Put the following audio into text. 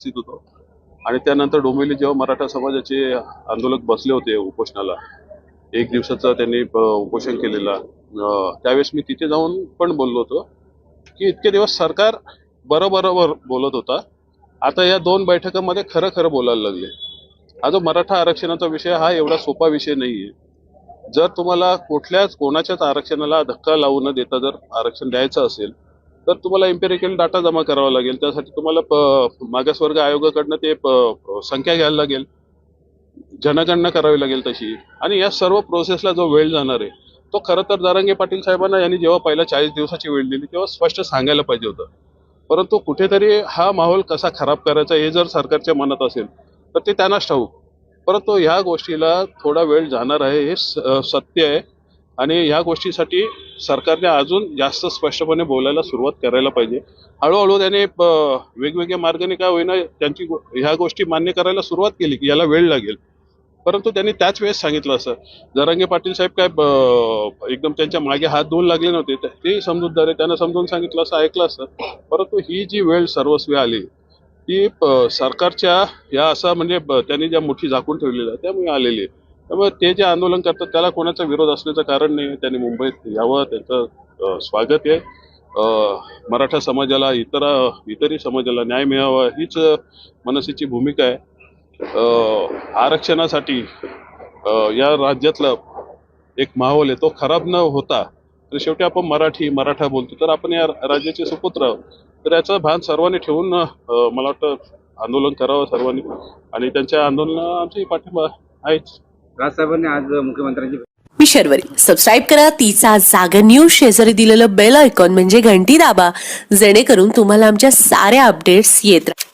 उपस्थित होतो. आणि त्यानंतर डोंबिवली जेव्हा मराठा समाजाचे आंदोलक बसले होते उपोषणाला एक दिवसाचं त्यांनी उपोषण केलेला त्यावेळेस मी तिथे जाऊन पण बोललो होतो की इतके दिवस सरकार बरोबर बोलत होता. आता या दोन बैठकांमध्ये खरं खरं बोलायला लागले. हा जो मराठा आरक्षणाचा विषय हा एवढा सोपा विषय नाहीये. जर तुम्हाला कुठल्याच कोणाच्याच आरक्षणाला धक्का लावू न देता जर आरक्षण द्यायचं असेल तर तुम्हाला एम्पेरिकल डाटा जमा करावा लागेल. त्यासाठी तुम्हाला मागासवर्ग आयोगाकडनं ते संख्या घ्यायला लागेल. जनगणना करावी लागेल तशी. आणि या सर्व प्रोसेसला जो वेळ जाणार आहे तो खरं तर दारांगे पाटील साहेबांना यांनी जेव्हा पहिला चाळीस दिवसाची वेळ दिली तेव्हा स्पष्ट सांगायला पाहिजे होतं. परंतु कुठेतरी हा माहोल कसा खराब करायचा हे जर सरकारच्या मनात असेल तर ते त्यांनाच ठाऊक. परंतु ह्या गोष्टीला थोडा वेळ जाणार आहे हे सत्य आहे. आणि ह्या गोष्टीसाठी सरकारने अजून जास्त स्पष्टपणे बोलायला सुरुवात करायला पाहिजे. हळूहळू त्याने वेगवेगळ्या मार्गाने काय होईना त्यांची ह्या गोष्टी मान्य करायला सुरुवात केली की याला वेळ लागेल. परंतु त्यांनी त्याच वेळेस सांगितलं असं. जरांगे पाटील साहेब काय एकदम त्यांच्या मागे हात धुवून लागले नव्हते. ते- तेही समजूतदार आहे त्यांना समजून सांगितलं असं ऐकलं असं. परंतु ही जी वेळ सर्वस्वी आली ती सरकारच्या या असा म्हणजे त्यांनी ज्या मुठी झाकून ठेवलेल्या त्यामुळे आलेली आहे. त्यामुळे ते जे आंदोलन करतात त्याला कोणाचा विरोध असण्याचं कारण नाही. त्यांनी मुंबईत यावं त्यांचं स्वागत आहे. मराठा समाजाला इतर इतरही समाजाला न्याय मिळावा हीच मनसेची भूमिका आहे. आरक्षणासाठी या राज्यातलं एक माहोल आहे तो खराब न होता तर शेवटी आपण मराठी मराठा बोलतो तर आपण या राज्याचे सुपुत्र आहोत. तर याचं भान सर्वांनी ठेवून मला वाटतं आंदोलन करावं सर्वांनी. आणि त्यांच्या आंदोलनाला आमची पाठिंबा आहेच. राजसाहेबांनी आज मुख्यमंत्र्यांची मी शर्वरी. सबस्क्राईब करा. तिचा जागर न्यूज शेजारी दिलेलं बेल आयकॉन म्हणजे घंटी दाबा. जेणेकरून तुम्हाला आमच्या साऱ्या अपडेट्स येत राहतील